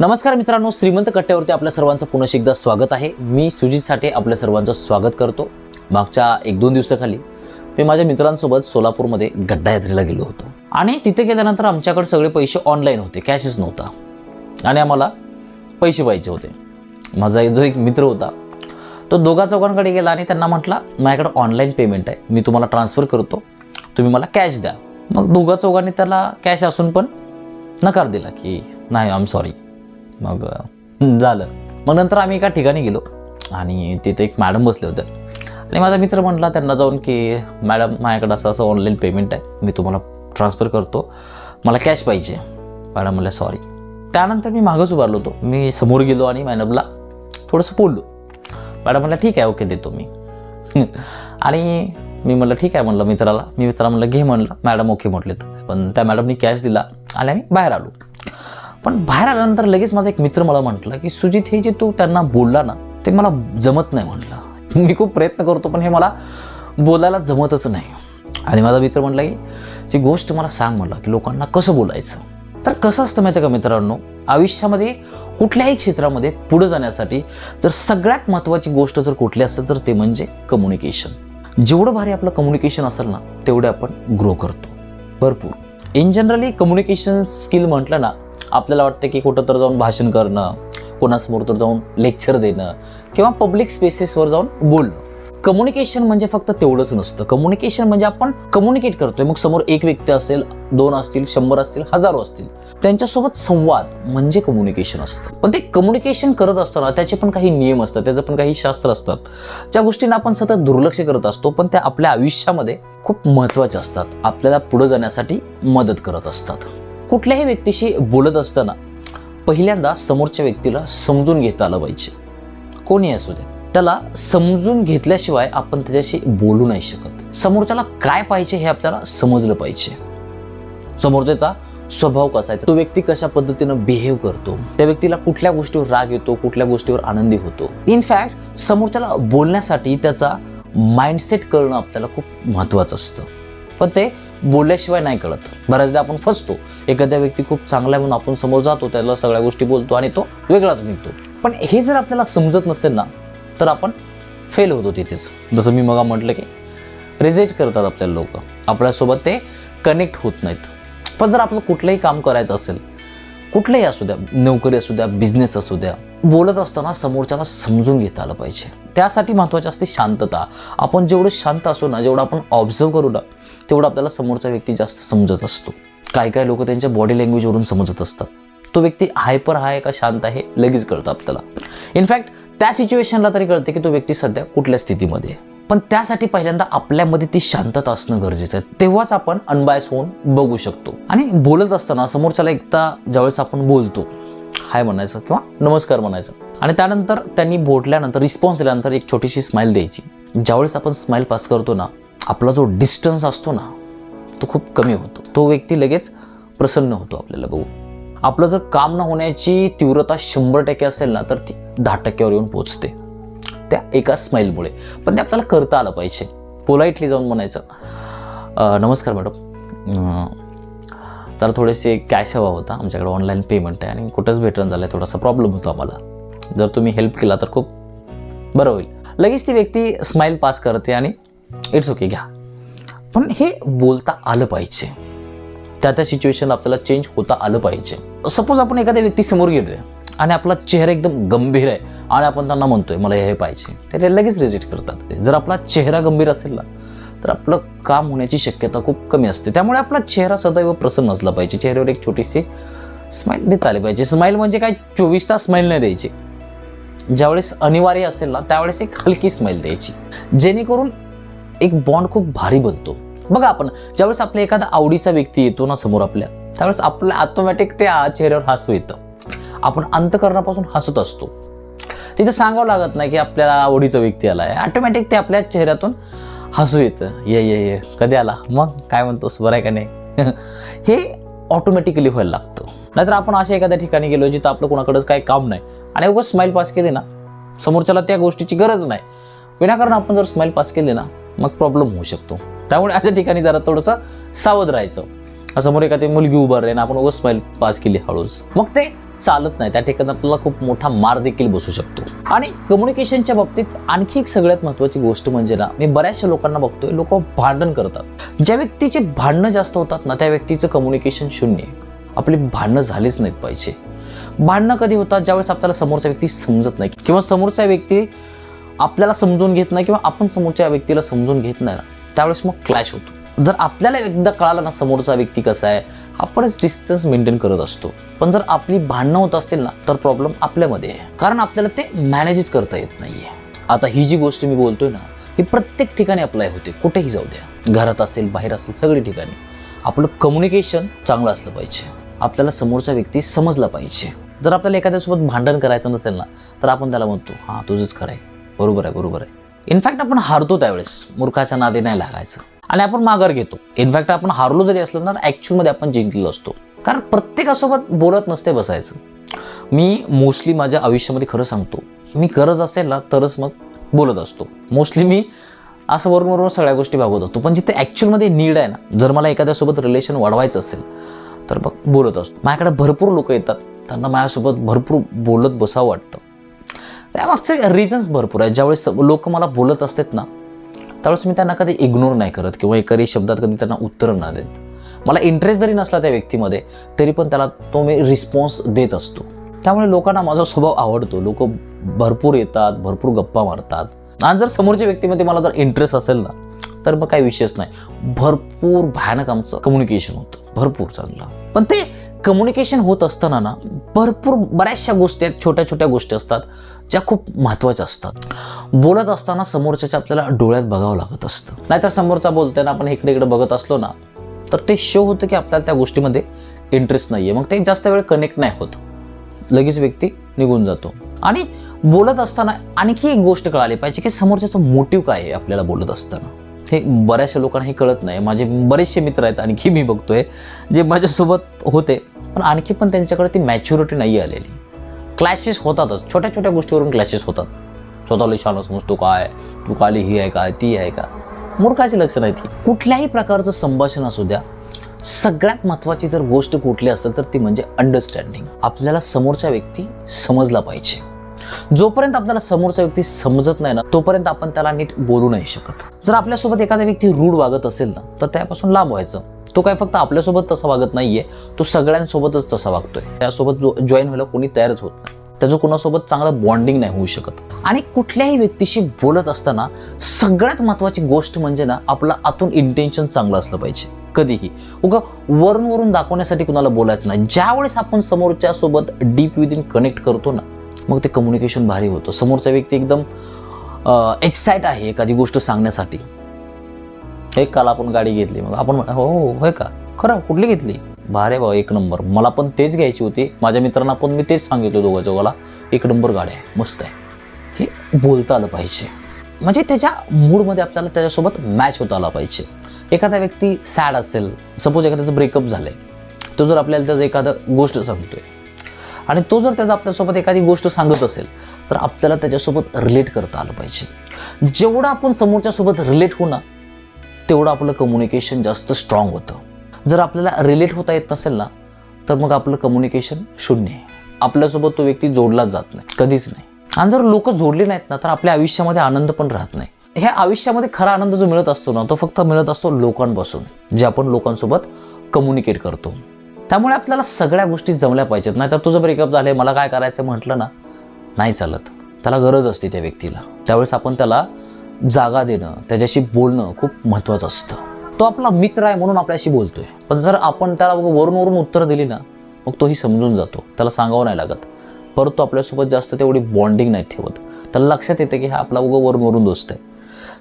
नमस्कार मित्रांनो श्रीमंत कट्ट्यावरती आपल्या सर्वांचं पुन्हा एकदा स्वागत आहे. मी सुजित साठे आपल्या सर्वांचं स्वागत करतो. मागच्या एक दोन दिवसाखाली मी माझ्या मित्रांसोबत सोलापूरमध्ये गड्डा यात्रेला गेलो होतो. आणि तिथे गेल्यानंतर आमच्याकडे सगळे पैसे ऑनलाईन होते कॅशच नव्हता. आणि आम्हाला पैसे पाहिजे होते. माझा एक- जो एक मित्र होता तो दोघा चौघांकडे गेला आणि त्यांना म्हटला माझ्याकडे ऑनलाईन पेमेंट आहे. मी तुम्हाला ट्रान्सफर करतो. तुम्ही मला कॅश द्या. मग दोघा चौघांनी त्याला कॅश असून पण नकार दिला की नाही आय एम सॉरी मग झालं. मग नंतर आम्ही एका ठिकाणी गेलो आणि तिथे एक मॅडम बसले होते. आणि माझा मित्र म्हटला त्यांना जाऊन की मॅडम माझ्याकडे असं असं ऑनलाईन पेमेंट आहे. मी तुम्हाला ट्रान्सफर करतो. मला कॅश पाहिजे. मॅडम म्हटलं सॉरी त्यानंतर मी मागंच उभारलो होतो. मी समोर गेलो आणि मॅडमला थोडंसं बोललो. मॅडम म्हणलं ठीक आहे ओके देतो मी. आणि मी म्हणलं ठीक आहे म्हणलं मित्राला. मी मित्राला म्हणलं घे म्हणलं. मॅडम ओके म्हटलेत. पण त्या मॅडमनी कॅश दिला आणि आम्ही बाहेर आलो. पण बाहेर आल्यानंतर लगेच माझा एक मित्र मला म्हटलं की सुजित हे जे तू त्यांना बोलला ना ते मला जमत नाही म्हटलं. मी खूप प्रयत्न करतो पण हे मला बोलायला जमतच नाही. आणि माझा मित्र म्हटला की ती गोष्ट मला सांग म्हटलं की लोकांना कसं बोलायचं? तर कसं असतं माहिती आहे का मित्रांनो? आयुष्यामध्ये कुठल्याही क्षेत्रामध्ये पुढे जाण्यासाठी जर सगळ्यात महत्त्वाची गोष्ट जर कुठली असेल तर ते म्हणजे कम्युनिकेशन जेवढं भारी आपलं कम्युनिकेशन असेल ना तेवढे आपण ग्रो करतो. भरपूर. इन जनरली कम्युनिकेशन स्किल म्हटलं ना आपल्याला वाटतं की कुठं तर जाऊन भाषण करणं कोणासमोर तर जाऊन लेक्चर देणं किंवा पब्लिक स्पेसेसवर जाऊन बोलणं. कम्युनिकेशन म्हणजे फक्त तेवढंच नसतं. कम्युनिकेशन म्हणजे आपण कम्युनिकेट करतोय. मग समोर एक व्यक्ती असेल दोन असतील शंभर असतील हजारो असतील. त्यांच्यासोबत संवाद म्हणजे कम्युनिकेशन असतं. पण ते कम्युनिकेशन करत असताना त्याचे पण काही नियम असतात त्याचं पण काही शास्त्र असतात. ज्या गोष्टींना आपण सतत दुर्लक्ष करत असतो पण त्या आपल्या आयुष्यामध्ये खूप महत्त्वाच्या असतात. आपल्याला पुढे जाण्यासाठी मदत करत असतात. कुठल्याही व्यक्तीशी बोलत असताना पहिल्यांदा समोरच्या व्यक्तीला समजून घेता आलं पाहिजे. कोणी असू द्या त्याला समजून घेतल्याशिवाय आपण त्याच्याशी बोलू नाही शकत. समोरच्याला काय पाहिजे हे आपल्याला समजलं पाहिजे. समोरच्याचा स्वभाव कसा आहे? तो व्यक्ती कशा पद्धतीनं बिहेव करतो? त्या व्यक्तीला कुठल्या गोष्टीवर राग येतो? कुठल्या गोष्टीवर आनंदी होतो? इनफॅक्ट समोरच्याला बोलण्यासाठी त्याचा माइंडसेट करणं आपल्याला खूप महत्त्वाचं असतं. पण ते बोलल्याशिवाय नाही कळत. बऱ्याचदा आपण फसतो. एखाद्या व्यक्ती खूप चांगला आहे म्हणून आपण समोर जातो त्याला सगळ्या गोष्टी बोलतो आणि तो वेगळाच निघतो. पण हे जर आपल्याला समजत नसेल ना तर आपण फेल होतो तिथेच. जसं मी मग म्हटलं की रिजेक्ट करतात आपल्याला लोक. आपल्यासोबत ते कनेक्ट होत नाहीत. पण जर आपलं कुठलंही काम करायचं असेल कुठलंही असू द्या नोकरी असू द्या बिझनेस असू द्या बोलत असताना समोरच्याला समजून घेता आलं पाहिजे. त्यासाठी महत्त्वाची असते शांतता. आपण जेवढं शांत असू ना जेवढं आपण ऑब्झर्व करू ना तेवढं आपल्याला समोरचा व्यक्ती जास्त समजत असतो. काही काही लोक त्यांच्या बॉडी लँग्वेजवरून समजत असतात. तो व्यक्ती हायपर आहे का शांत आहे लगेच कळतं आपल्याला. इनफॅक्ट त्या सिच्युएशनला तरी कळते की तो व्यक्ती सध्या कुठल्या स्थितीमध्ये आहे. पण त्यासाठी पहिल्यांदा आपल्यामध्ये ती शांतता असणं गरजेचं आहे. तेव्हाच आपण अनबायस होऊन बघू शकतो. आणि बोलत असताना समोरच्याला एकदा ज्यावेळेस आपण बोलतो हाय म्हणायचं किंवा नमस्कार म्हणायचं. आणि त्यानंतर त्यांनी बोटल्यानंतर रिस्पॉन्स दिल्यानंतर एक छोटीशी स्माईल द्यायची. ज्यावेळेस आपण स्माईल पास करतो ना आपला जो डिस्टन्स असतो ना तो खूप कमी होतो. तो व्यक्ती लगेच प्रसन्न होतो आपल्याला बघू आपलं जर काम न होण्याची तीव्रता शंभर टक्के असेल ना तर ती दहा टक्क्यावर येऊन पोचते. त्या एका स्माईलमुळे. पण ते आपल्याला करता आलं पाहिजे. पोलाईटली जाऊन म्हणायचं. नमस्कार मॅडम. तर थोडेसे कॅश हवा होता. आमच्याकडे ऑनलाईन पेमेंट आहे आणि कुठंच भेटणं झालं आहे थोडासा प्रॉब्लेम होतो आम्हाला. जर तुम्ही हेल्प केला तर खूप बरं होईल. लगेच ती व्यक्ती स्माईल पास करते आणि इट्स ओके घ्या. पण हे बोलता आलं पाहिजे. त्या त्या सिच्युएशन आपल्याला चेंज होता आलं पाहिजे. सपोज आपण एखाद्या व्यक्तीसमोर गेलोय. आणि आपला चेहरा एकदम गंभीर आहे. आणि आपण त्यांना म्हणतोय मला हे पाहिजे. ते लगेच रिजेक्ट करतात जर आपला चेहरा गंभीर असेल ना तर आपलं काम होण्याची शक्यता खूप कमी असते. त्यामुळे आपला चेहरा सदैव प्रसन्न असला पाहिजे. चेहऱ्यावर एक छोटीशी स्माईल देता आली पाहिजे. स्माईल म्हणजे काय? चोवीस तास स्माईल नाही द्यायची. ज्यावेळेस अनिवार्य असेल ना त्यावेळेस एक हलकी स्माईल द्यायची. जेणेकरून एक बॉन्ड खूप भारी बनतो. बघा आपण ज्यावेळेस आपल्या एखादा आवडीचा व्यक्ती येतो ना समोर आपल्या त्यावेळेस आपल्या ऑटोमॅटिक त्या चेहऱ्यावर हसू येतं. आपण अंतकरणापासून हसत असतो. तिथं सांगावं लागत नाही की आपल्याला आवडीचा व्यक्ती आला आहे ऑटोमॅटिक ते आपल्या चेहऱ्यातून हसू येतं. ये ये ये. कधी आला? मग? काय म्हणतोस? बरं आहे का नाही? हे ऑटोमॅटिकली व्हायला लागतं. नाहीतर आपण अशा एखाद्या ठिकाणी गेलो जिथं आपलं कोणाकडंच काही काम नाही. आणि उगाच स्माईल पास केली ना समोरच्याला त्या गोष्टीची गरज नाही. विनाकारण आपण जर स्माईल पास केली ना मग प्रॉब्लेम होऊ शकतो. त्यामुळे अशा ठिकाणी जरा थोडंसं सावध राहायचं. समोर एखादी मुलगी उभारली आणि आपण उगाच स्माईल पास केली हळूच. मग ते चालत नाही. त्या ठिकाणी आपल्याला खूप मोठा मार देखील बसू शकतो. आणि कम्युनिकेशनच्या बाबतीत आणखी एक सगळ्यात महत्त्वाची गोष्ट म्हणजे ना मी बऱ्याचशा लोकांना बघतोय लोक भांडण करतात. ज्या व्यक्तीचे भांडणं जास्त होतात ना त्या व्यक्तीचं कम्युनिकेशन शून्य आपली भांडणं झालीच नाहीत पाहिजे. भांडणं कधी होतात? ज्यावेळेस आपल्याला समोरचा व्यक्ती समजत नाही. किंवा समोरचा व्यक्ती आपल्याला समजून घेत नाही किंवा आपण समोरच्या व्यक्तीला समजून घेत नाही ना त्यावेळेस मग क्लॅश होतो. जर आपल्याला एकदा कळालं ना समोरचा व्यक्ती कसा आहे आपणच डिस्टन्स मेंटेन करत असतो. पण जर आपली भांडणं होत असतील ना तर प्रॉब्लेम आपल्यामध्ये आहे. कारण आपल्याला ते मॅनेजच करता येत नाही आहे आता ही जी गोष्ट मी बोलतोय ना ही प्रत्येक ठिकाणी अप्लाय होते. कुठेही जाऊ द्या. घरात असेल बाहेर असेल सगळी ठिकाणी. आपलं कम्युनिकेशन चांगलं असलं पाहिजे. आपल्याला समोरचा व्यक्ती समजला पाहिजे. जर आपल्याला एखाद्यासोबत भांडण करायचं नसेल ना तर आपण त्याला म्हणतो हां तुझंच खरं आहे. बरोबर आहे बरोबर आहे. इनफॅक्ट आपण हारतो त्यावेळेस. मूर्खाच्या नादी नाही लागायचं. आणि आपण माघार घेतो. इनफॅक्ट आपण हारलो जरी असलो ना तर ॲक्च्युअलमध्ये आपण जिंकलेलो असतो. कारण प्रत्येकासोबत बोलत नसते बसायचं. मी मोस्टली माझ्या आयुष्यामध्ये खरं सांगतो. मी गरज असेल ना तरच मग बोलत असतो. मोस्टली मी असं वरून वरून सगळ्या गोष्टी भागवत असतो. पण जिथे ॲक्च्युअलमध्ये नीड आहे ना जर मला एखाद्यासोबत रिलेशन वाढवायचं असेल तर मग बोलत असतो. माझ्याकडे भरपूर लोक येतात. त्यांना माझ्यासोबत भरपूर बोलत बसावं वाटतं. त्यामागचे रिझन्स भरपूर आहेत. ज्यावेळेस लोक मला बोलत असतात ना त्यावेळेस मी त्यांना कधी इग्नोर नाही करत किंवा एखादी शब्दात कधी त्यांना उत्तर न देत. मला इंटरेस्ट जरी नसला त्या व्यक्तीमध्ये तरी पण त्याला तो मी रिस्पॉन्स देत असतो. त्यामुळे लोकांना माझा स्वभाव आवडतो. लोक भरपूर येतात भरपूर गप्पा मारतात. आणि जर समोरच्या व्यक्तीमध्ये मला जर इंटरेस्ट असेल ना तर मग काही विषयच नाही. भरपूर भयानक आमचं कम्युनिकेशन होतं. भरपूर चांगलं. पण ते कम्युनिकेशन होत असताना ना भरपूर बऱ्याचशा गोष्टी आहेत छोट्या छोट्या गोष्टी असतात ज्या खूप महत्त्वाच्या असतात. बोलत असताना समोरच्याच्या आपल्याला डोळ्यात बघावं लागत असतं. नाहीतर समोरचा बोलताना आपण इकडे इकडे बघत असलो ना तर ते शो होतं की आपल्याला त्या गोष्टीमध्ये इंटरेस्ट नाही आहे मग ते जास्त वेळ कनेक्ट नाही होत. लगेच व्यक्ती निघून जातो. आणि बोलत असताना आणखी एक गोष्ट कळाली पाहिजे की समोरच्याचं मोटिव्ह काय आहे आपल्याला बोलत असताना. हे बऱ्याचशा लोकांना हे कळत नाही. माझे बरेचसे मित्र आहेत आणखी मी बघतोय जे माझ्यासोबत होते. पण आणखी पण त्यांच्याकडे ती मॅच्युरिटी नाही आलेली. क्लॅशेस होतातच. छोट्या छोट्या गोष्टीवरून क्लॅशेस होतात. स्वतःला छान समजतो काय? तू काली ही आहे का ती आहे का मूर्खाची लक्षण आहे ती कुठल्याही प्रकारचं संभाषण असू द्या सगळ्यात महत्त्वाची जर गोष्ट कुठली असेल तर ती म्हणजे अंडरस्टँडिंग आपल्याला समोरचा व्यक्ती समजला पाहिजे. जोपर्यंत आपल्याला समोरचा व्यक्ती समजत नाही ना तोपर्यंत आपण त्याला नीट बोलू नाही शकत. जर आपल्यासोबत एखादा व्यक्ती रूढ वागत असेल ना तर त्यापासून लांब व्हायचं. तो काय फक्त आपल्यासोबत तसा वागत नाहीये तो सगळ्यांसोबतच तसा वागतोय. त्यासोबत जो जॉईन व्हायला कोणी तयारच होत नाही. त्याचं कोणासोबत चांगलं बॉन्डिंग नाही होऊ शकत. आणि कुठल्याही व्यक्तीशी बोलत असताना सगळ्यात महत्त्वाची गोष्ट म्हणजे ना आपलं आतून इंटेन्शन चांगलं असलं पाहिजे. कधीही. उगा वरून वरून दाखवण्यासाठी कुणाला बोलायचं नाही. ज्यावेळेस आपण समोरच्या सोबत डीप विदिन कनेक्ट करतो ना मग ते कम्युनिकेशन भारी होतं. समोरचा व्यक्ती एकदम एक्साइट आहे एखादी गोष्ट सांगण्यासाठी. एक काल आपण गाडी घेतली. मग आपण हो हो होय का? खरं कुठली घेतली? भारे भाऊ एक नंबर. मला पण तेच घ्यायची होती. माझ्या मित्रांना पण मी तेच सांगितलं दोघा जोगाला एक नंबर गाडी आहे. मस्त आहे. हे बोलता आलं पाहिजे. म्हणजे त्याच्या मूडमध्ये आपल्याला त्याच्यासोबत मॅच होता आला पाहिजे. एखादा व्यक्ती सॅड असेल सपोज एखाद्याचं ब्रेकअप झालं आहे तो जर आपल्याला त्याचं एखादं गोष्ट सांगतोय आणि तो जर त्याचा आपल्यासोबत एखादी गोष्ट सांगत असेल तर आपल्याला त्याच्यासोबत रिलेट करता आलं पाहिजे. जेवढं आपण समोरच्यासोबत रिलेट होणार तेवढं आपलं कम्युनिकेशन जास्त स्ट्रॉंग होतं. जर आपल्याला रिलेट होता येत नसेल ना तर मग आपलं कम्युनिकेशन शून्य आहे. आपल्यासोबत तो व्यक्ती जोडलाच जात नाही कधीच नाही. आणि जर लोक जोडले नाहीत ना तर आपल्या आयुष्यामध्ये आनंद पण राहत नाही. ह्या आयुष्यामध्ये खरा आनंद जो मिळत असतो ना तो फक्त मिळत असतो लोकांपासून जे आपण लोकांसोबत कम्युनिकेट करतो. त्यामुळे आपल्याला सगळ्या गोष्टी जमल्या पाहिजेत. नाही तर तुझं ब्रेकअप झालं मला काय करायचं म्हटलं ना नाही चालत. त्याला गरज असते त्या व्यक्तीला. त्यावेळेस आपण त्याला जागा देणं त्याच्याशी बोलणं खूप महत्त्वाचं असतं. तो आपला मित्र आहे म्हणून आपल्याशी बोलतोय. पण जर आपण त्याला वरून वरून उत्तर दिली ना मग तोही समजून जातो. त्याला सांगावं नाही लागत. परत तो आपल्यासोबत जास्त तेवढी बॉन्डिंग नाही ठेवत. त्याला लक्षात येतं की हा आपला उगं वरून वरून दोस्त आहे.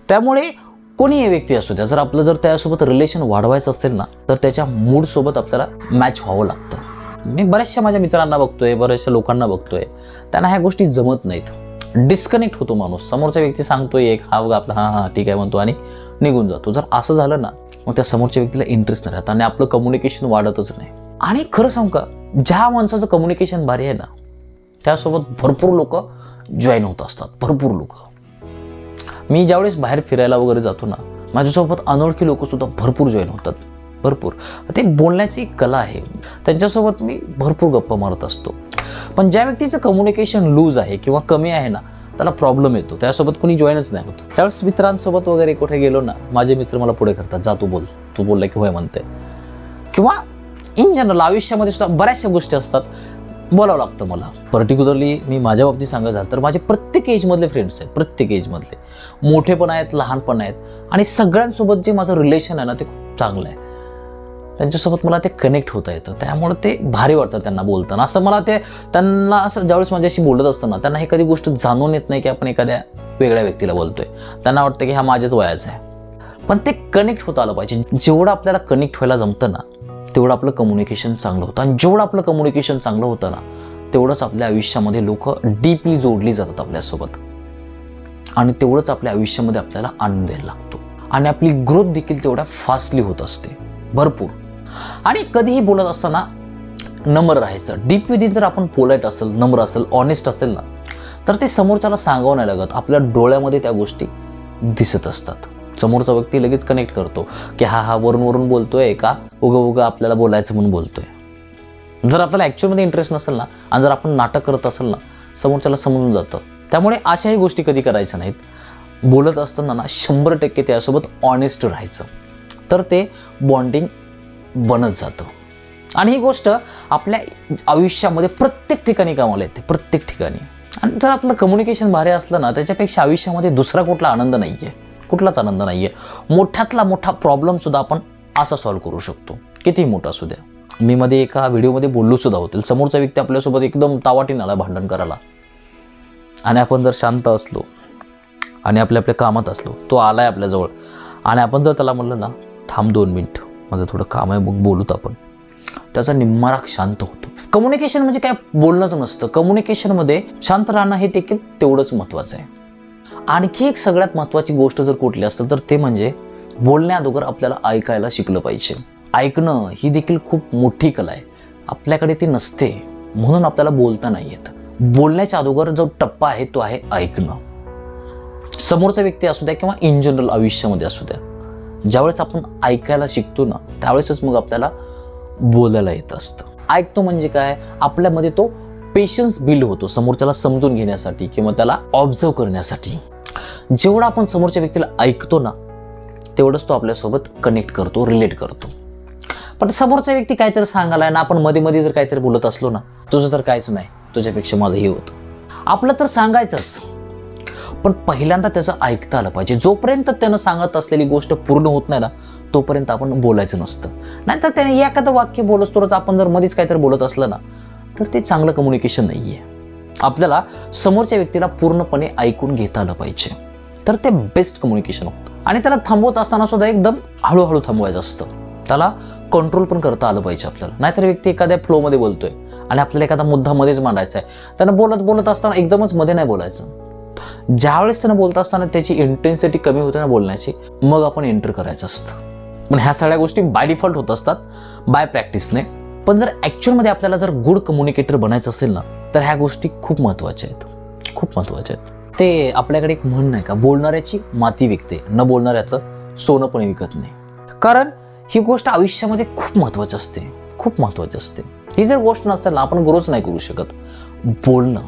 त्यामुळे कोणीही व्यक्ती असू द्या जर आपलं जर त्यासोबत रिलेशन वाढवायचं असेल ना तर त्याच्या मूडसोबत आपल्याला मॅच व्हावं लागतं. मी बऱ्याचशा माझ्या मित्रांना बघतोय बऱ्याचशा लोकांना बघतोय. त्यांना ह्या गोष्टी जमत नाहीत. डिस्कनेक्ट होतो माणूस. समोरचा व्यक्ती सांगतो एक हा बघा आपला हां हां ठीक आहे म्हणतो आणि निघून जातो. जर असं झालं ना मग त्या समोरच्या व्यक्तीला इंटरेस्ट नाही राहत आणि आपलं कम्युनिकेशन वाढतच नाही. आणि खरं सांग का ज्या माणसाचं कम्युनिकेशन भारी आहे ना त्यासोबत भरपूर लोक जॉईन होत असतात. भरपूर लोक. मी ज्यावेळेस बाहेर फिरायला वगैरे जातो ना माझ्यासोबत अनोळखी लोकसुद्धा भरपूर जॉईन होतात. भरपूर. ते बोलण्याची एक कला आहे. त्यांच्यासोबत मी भरपूर गप्पा मारत असतो. पण ज्या व्यक्तीचं कम्युनिकेशन लूज आहे किंवा कमी आहे ना त्याला प्रॉब्लेम येतो. त्यासोबत कोणी जॉईनच नाही होत. त्यावेळेस मित्रांसोबत वगैरे कुठे गेलो ना माझे मित्र मला पुढे करतात जा तू बोल. तू बोलला की होय म्हणते. किंवा इन जनरल आयुष्यामध्ये सुद्धा बऱ्याचशा गोष्टी असतात. बोलावं लागतं मला. पर्टिक्युलरली मी माझ्या बाबतीत सांगायचं झालं तर माझे प्रत्येक एजमधले फ्रेंड्स आहेत प्रत्येक एजमधले मोठे पण आहेत लहान पण आहेत. आणि सगळ्यांसोबत जे माझं रिलेशन आहे ना ते खूप चांगलं आहे. त्यांच्यासोबत मला ते कनेक्ट होता येतं. त्यामुळे ते भारी वाटतं त्यांना बोलताना. असं मला ते त्यांना असं ज्यावेळेस माझ्याशी बोलत असताना त्यांना हे कधी गोष्ट जाणून येत नाही की आपण एखाद्या वेगळ्या व्यक्तीला बोलतोय. त्यांना वाटतं की हा माझ्याच वयाचा आहे. पण ते कनेक्ट होत आलं पाहिजे. जेवढं आपल्याला कनेक्ट व्हायला जमतं ना तेवढं आपलं कम्युनिकेशन चांगलं होतं. आणि जेवढं आपलं कम्युनिकेशन चांगलं होतं ना तेवढंच आपल्या आयुष्यामध्ये लोक डीपली जोडली जातात आपल्यासोबत. आणि तेवढंच आपल्या आयुष्यामध्ये आपल्याला आनंद यायला लागतो. आणि आपली ग्रोथ देखील तेवढ्या फास्टली होत असते. भरपूर. आणि कधीही बोलत असताना नम्र राहायचं. डीप विदिन जर आपण पोलाईट असेल नम्र असेल ऑनेस्ट असेल ना तर ते समोरच्याला सांगावं नाही लागत. आपल्या डोळ्यामध्ये त्या गोष्टी दिसत असतात. समोरचा व्यक्ती लगेच कनेक्ट करतो की हा हा वरून वरून बोलतोय का? उगं उगं आपल्याला बोलायचं म्हणून बोलतोय. जर आपल्याला ॲक्च्युअलमध्ये इंटरेस्ट नसेल ना आणि जर आपण नाटक करत असेल ना समोरच्याला समजून जातं. त्यामुळे अशाही गोष्टी कधी करायच्या नाहीत. बोलत असताना ना शंभर टक्के त्यासोबत ऑनेस्ट राहायचं. तर ते बॉन्डिंग बनत जातं. आणि ही गोष्ट आपल्या आयुष्यामध्ये प्रत्येक ठिकाणी कामाला येते प्रत्येक ठिकाणी. आणि जर आपलं कम्युनिकेशन भारी असलं ना त्याच्यापेक्षा आयुष्यामध्ये दुसरा कुठला आनंद नाही आहे कुठलाच आनंद नाही आहे मोठ्यातला मोठा प्रॉब्लेमसुद्धा आपण असा सॉल्व्ह करू शकतो. कितीही मोठा असू द्या. मी मध्ये एका व्हिडिओमध्ये बोललोसुद्धा होतील समोरचा व्यक्ती आपल्यासोबत एकदम तावाटीन आला भांडण करायला. आणि आपण जर शांत असलो आणि आपल्या आपल्या कामात असलो तो आला आहे आपल्याजवळ. आणि आपण जर त्याला म्हणलं ना थांब दोन मिनटं. माझं थोडं काम आहे मग बोलूत आपण. त्याचा निम्मा राग शांत होतो. कम्युनिकेशन म्हणजे काय? बोलणंच नसतं. कम्युनिकेशनमध्ये शांत राहणं हे देखील तेवढंच महत्त्वाचं आहे. आणखी एक सगळ्यात महत्त्वाची गोष्ट जर कुठली असेल तर ते म्हणजे बोलण्या अगोदर आपल्याला ऐकायला शिकलं पाहिजे. ऐकणं ही देखील खूप मोठी कला आहे. आपल्याकडे ती नसते. म्हणून आपल्याला बोलता नाही येत. बोलण्याच्या अगोदर जो टप्पा आहे तो आहे ऐकणं. समोरचा व्यक्ती असू द्या किंवा इन जनरल आयुष्यामध्ये असू द्या. ज्यावेळेस आपण ऐकायला शिकतो ना त्यावेळेसच मग आपल्याला बोलायला येत असतं. ऐकतो म्हणजे काय? आपल्यामध्ये तो पेशन्स बिल्ड होतो समोरच्याला समजून घेण्यासाठी किंवा त्याला ऑब्झर्व करण्यासाठी. जेवढा आपण समोरच्या व्यक्तीला ऐकतो ना तेवढंच तो आपल्यासोबत कनेक्ट करतो रिलेट करतो. पण समोरचा व्यक्ती काहीतरी सांगायला ना आपण मध्ये मध्ये जर काहीतरी बोलत असलो ना तुझं तर काहीच नाही. तुझ्यापेक्षा माझं हे होतं. आपलं तर सांगायचंच. पण पहिल्यांदा त्याचं ऐकता आलं पाहिजे. जोपर्यंत त्यानं सांगत असलेली गोष्ट पूर्ण होत नाही ना तोपर्यंत आपण बोलायचं नसतं. नाहीतर त्याने एखादं वाक्य बोलत आपण जर मध्येच काहीतरी बोलत असलं ना तर ते चांगलं कम्युनिकेशन नाही आहे आपल्याला समोरच्या व्यक्तीला पूर्णपणे ऐकून घेता आलं पाहिजे. तर ते बेस्ट कम्युनिकेशन होतं. आणि त्याला थांबवत असताना सुद्धा एकदम हळूहळू थांबवायचं असतं. त्याला कंट्रोल पण करता आलं पाहिजे आपल्याला. नाहीतर व्यक्ती एखाद्या फ्लोमध्ये बोलतोय आणि आपल्याला एखादा मुद्दा मध्येच मांडायचा आहे. त्यानं बोलत बोलत असताना एकदमच मध्ये नाही बोलायचं. ज्यावेळेस त्यांना बोलत असताना त्याची इंटेन्सिटी कमी होते ना बोलण्याची मग आपण एंटर करायचं असतं. पण ह्या सगळ्या गोष्टी बाय डिफॉल्ट होत असतात बाय प्रॅक्टिसने पण जर ॲक्च्युअलमध्ये आपल्याला जर गुड कम्युनिकेटर बनायचं असेल ना तर ह्या गोष्टी खूप महत्त्वाच्या आहेत. खूप महत्त्वाच्या आहेत. ते आपल्याकडे एक म्हण नाही का बोलणाऱ्याची माती विकते न बोलणाऱ्याचं सोनं पण विकत नाही. कारण ही गोष्ट आयुष्यामध्ये खूप महत्त्वाची असते खूप महत्त्वाची असते. ही जर गोष्ट नसेल ना आपण ग्रोच नाही करू शकत. बोलणं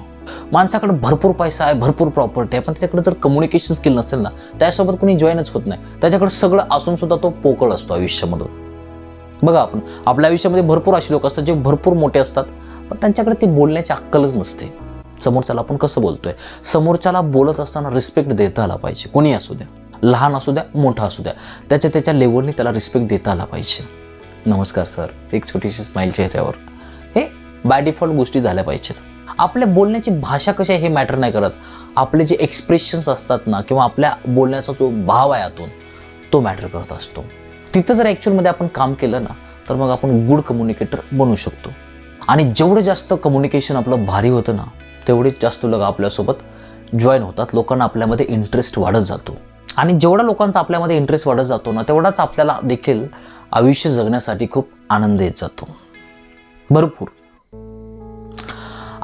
माणसाकडे भरपूर पैसा आहे भरपूर प्रॉपर्टी आहे पण त्याच्याकडे जर कम्युनिकेशन स्किल नसेल ना त्यासोबत कोणी जॉईनच होत नाही. त्याच्याकडे सगळं असून सुद्धा तो पोकळ असतो आयुष्यामधून. बघा आपण आपल्या आयुष्यामध्ये भरपूर असे लोक असतात जे भरपूर मोठे असतात पण त्यांच्याकडे ती बोलण्याची अक्कलच नसते. समोरच्याला आपण कसं बोलतोय? समोरच्याला बोलत असताना रिस्पेक्ट देता आला पाहिजे. कोणी असू द्या. लहान असू द्या मोठा असू द्या. त्याच्या त्याच्या लेवलने त्याला रिस्पेक्ट देता आला पाहिजे. नमस्कार सर. एक छोटीशी स्माईल चेहऱ्यावर. हे बाय डिफॉल्ट गोष्टी झाल्या पाहिजेत. आपल्या बोलण्याची भाषा कशी आहे हे मॅटर नाही करत. आपले जे एक्सप्रेशन्स असतात ना किंवा आपल्या बोलण्याचा जो भाव आहे आतून तो मॅटर करत असतो. तिथं जर ॲक्च्युअलमध्ये आपण काम केलं ना तर मग आपण गुड कम्युनिकेटर बनू शकतो. आणि जेवढं जास्त कम्युनिकेशन आपलं भारी होतं ना तेवढेच जास्त लोक आपल्यासोबत जॉईन होतात. लोकांना आपल्यामध्ये इंटरेस्ट वाढत जातो. आणि जेवढा लोकांचा आपल्यामध्ये इंटरेस्ट वाढत जातो ना तेवढाच आपल्याला देखील आयुष्य जगण्यासाठी खूप आनंद येत जातो. भरपूर.